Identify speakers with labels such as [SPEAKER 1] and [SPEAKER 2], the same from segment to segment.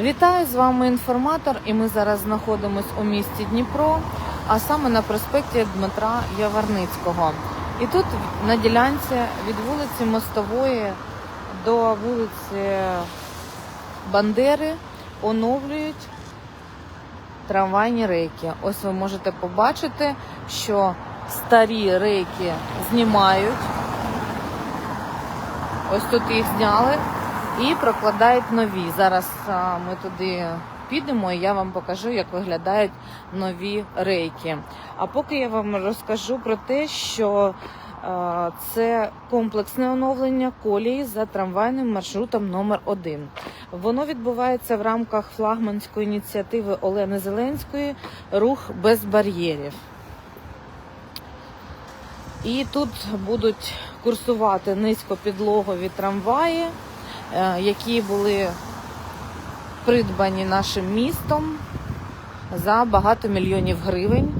[SPEAKER 1] Вітаю з вами інформатор, і ми зараз знаходимося у місті Дніпро, а саме на проспекті Дмитра Яворницького. І тут на ділянці від вулиці Мостової до вулиці Бандери оновлюють трамвайні рейки. Ось ви можете побачити, що старі рейки знімають. Ось тут їх зняли і прокладають нові. Зараз ми туди підемо і я вам покажу, як виглядають нові рейки. А поки я вам розкажу про те, що це комплексне оновлення колії за трамвайним маршрутом номер 1 Воно відбувається в рамках флагманської ініціативи Олени Зеленської Рух без бар'єрів. І тут будуть курсувати низькопідлогові трамваї, які були придбані нашим містом за багато мільйонів гривень.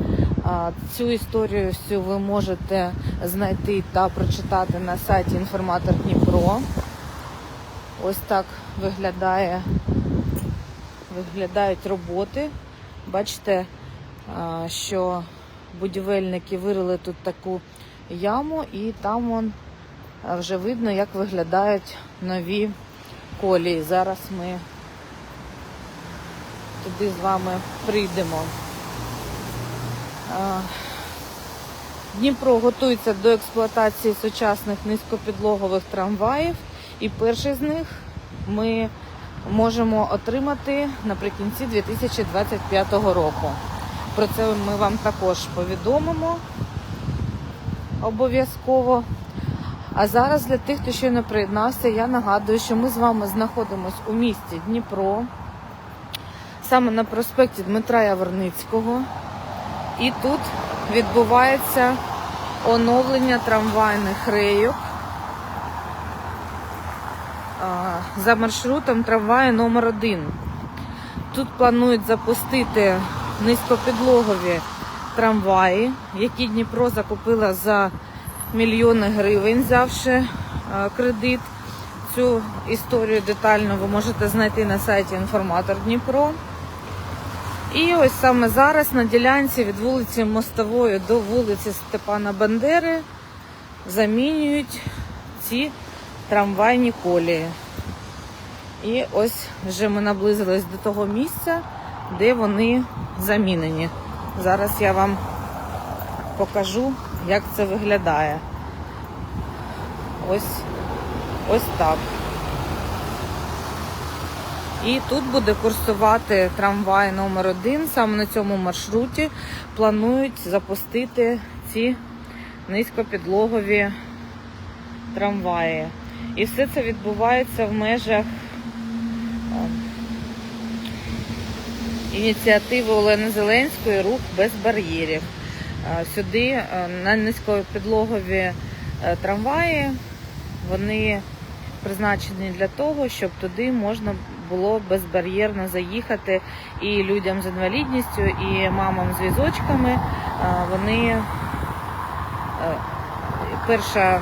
[SPEAKER 1] Цю історію всю ви можете знайти та прочитати на сайті Інформатор Дніпро. Ось так виглядає, виглядають роботи. Бачите, що будівельники вирили тут таку яму, і там вон вже видно, як виглядають нові колії. Зараз ми туди з вами прийдемо. Дніпро готується до експлуатації сучасних низькопідлогових трамваїв, і перший з них ми можемо отримати наприкінці 2025 року. Про це ми вам також повідомимо обов'язково. А зараз для тих, хто ще не приєднався, я нагадую, що ми з вами знаходимося у місті Дніпро, саме на проспекті Дмитра Яворницького. І тут відбувається оновлення трамвайних рейок за маршрутом трамваю номер 1 Тут планують запустити низькопідлогові трамваї, які Дніпро закупила за мільйони гривень, взявши е, кредит. Цю історію детально ви можете знайти на сайті Інформатор Дніпро. І ось саме зараз на ділянці від вулиці Мостової до вулиці Степана Бандери замінюють ці трамвайні колії. І ось вже ми наблизились до того місця, де вони замінені. Зараз я вам покажу, як це виглядає. Ось ось так. І тут буде курсувати трамвай номер 1 Саме на цьому маршруті планують запустити ці низькопідлогові трамваї. І все це відбувається в межах ініціативи Олени Зеленської Рух без бар'єрів. Сюди на низькопідлогові е, трамваї вони призначені для того, щоб туди можна було безбар'єрно заїхати і людям з інвалідністю, і мамам з візочками. Вони е, перша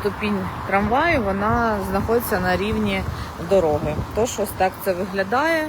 [SPEAKER 1] ступінь трамваю вона знаходиться на рівні дороги. Тож ось так це виглядає.